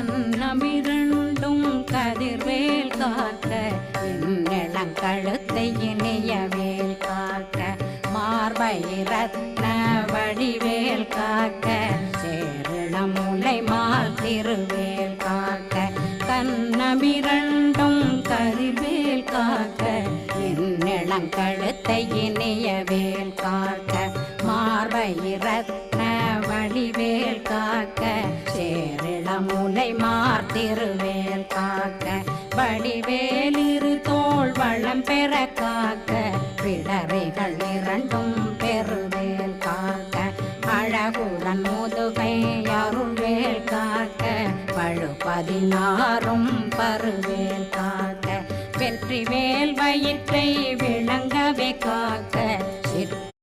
வண்ணமிரண்டும் கதிர்வேல் காக்க என்னிளங்கழுத்தை இணைய வேல் காக்க மார்பை ரத்ன வடிவேல் காக்க சேருளமுலை மால் திருவேல் காக்க கண்ணமிரண்டும் கதிர்வேல் காக்க என்னிளங்கழுத்தை இணைய வேல் காக்க மார்பை வடிவேல் சேரிளமுலை மார் காக்க வடிவேலிரு தோல் வளம் பெற காக்க பிடரைகள் இரண்டும் பெருவேல் காக்க அழகுடன் முதுகை அருள்வேல் காக்க பழு பதினாறும் பருவேல் காக்க வெற்றி வேல் வயிற்றை விளங்கவே காக்க